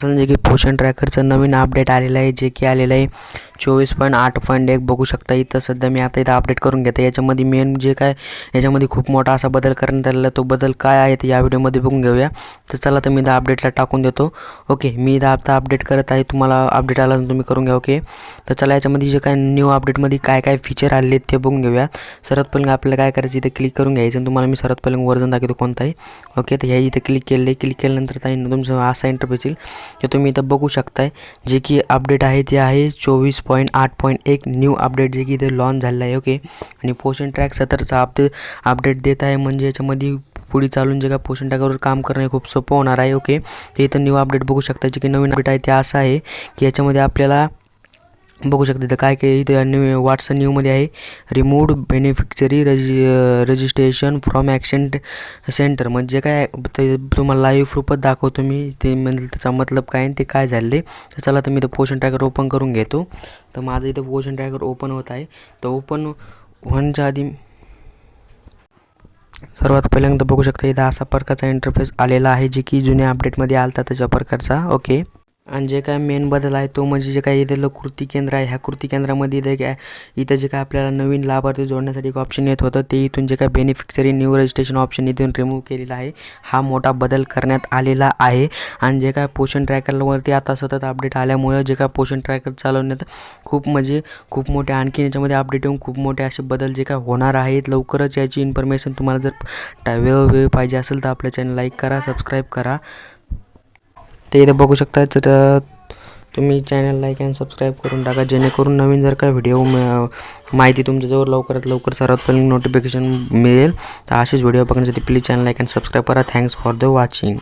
जे की पोषण ट्रॅकरचं नवीन अपडेट आलेलं आहे जे की आलेलं आहे. चोवीस पॉईंट आठ पॉईंट एक बघू शकता. इथं सध्या मी आता इथं अपडेट करून घेतो. याच्यामध्ये मेन जे काय याच्यामध्ये खूप मोठा असा बदल करण्यात आलेला तो बदल काय आहे ते या व्हिडिओमध्ये बघून घेऊया. तर चला तर मी इथं अपडेटला टाकून देतो. ओके मी इथं आता अपडेट करत आहे. तुम्हाला अपडेट आला तुम्ही करून घ्या ओके? तर चला याच्यामध्ये जे काय न्यू अपडेटमध्ये काय काय फीचर आले आहेत ते बघून घेऊया. सर्वात पहिले आपल्याला काय करायचं इथं क्लिक करून घ्यायचं आणि तुम्हाला मी सर्वात पहिले वर्जन दाखवतो कोणताही ओके तर ह्या इथं क्लिक केलं क्लिक केल्यानंतर ताई तुमचं असा इंटरफेस येईल. ते तुम्ही इथं बघू शकताय. जे की अपडेट आहे ते आहे चोवीस पॉईंट आठ पॉईंट एक न्यू अपडेट जे की इथे लॉन्च झालेलं आहे ओके आणि पोषण ट्रॅक सतरचा अपडे अपडेट देत आहे म्हणजे याच्यामध्ये पुढे चालून जे काय पोषण ट्रॅकवर काम करणे खूप सोपं होणार आहे ओके ते इथं न्यू अपडेट बघू शकता जे की नवीन अपडेट आहे ते असं आहे की याच्यामध्ये आपल्याला बघू शकता इथं काय काय इथं न्यू व्हॉट्सअप न्यूमध्ये आहे. रिमूव्ड बेनिफिक्चरी रजि रजिस्ट्रेशन फ्रॉम ॲक्शन सेंटर म्हणजे काय ते तुम्हाला लाईव्ह प्रूफच दाखवतो मी. ते म्हणजे त्याचा मतलब काय ते काय झाले तर चला तर मी इथं पोषण ट्रॅकर ओपन करून घेतो. तर माझं इथं पोषण ट्रॅकर ओपन होत आहे. तर ओपन होण्याच्या आधी सर्वात पहिल्यांदा बघू शकता इथं असा प्रकारचा इंटरफेस आलेला आहे जे की जुन्या अपडेटमध्ये आलता त्याच्या प्रकारचा. ओके आणि जे काय मेन बदल आहे तो म्हणजे जे काय इथलं कृती केंद्र आहे ह्या कृती केंद्रामध्ये इथे काय इथं जे काय आपल्याला नवीन लाभार्थी जोडण्यासाठी एक ऑप्शन येत होतं ते इथून जे काय बेनिफिशरी न्यू रजिस्ट्रेशन ऑप्शन इथून रिमूव्ह केलेला आहे. हा मोठा बदल करण्यात आलेला आहे. आणि जे काय पोषण ट्रॅकरवरती आता सतत अपडेट आल्यामुळे जे काय पोषण ट्रॅकर चालवण्यात खूप म्हणजे खूप मोठे आणखीन याच्यामध्ये अपडेट येऊन खूप मोठे असे बदल जे काय होणार आहेत. लवकरच याची इन्फॉर्मेशन तुम्हाला जर वेळोवेळी पाहिजे असेल तर आपल्या चॅनल लाईक करा सबस्क्राईब करा. ते इथे बघू शकता. तर तुम्ही चॅनल लाईक अँड सबस्क्राईब करून टाका. जेणेकरून नवीन जर काय व्हिडिओ माहिती तुमच्याजवळ लवकरात लवकर सर्वात पहिले नोटिफिकेशन मिळेल. तर असेच व्हिडिओ बघण्यासाठी please channel like and subscribe करा. Thanks for the watching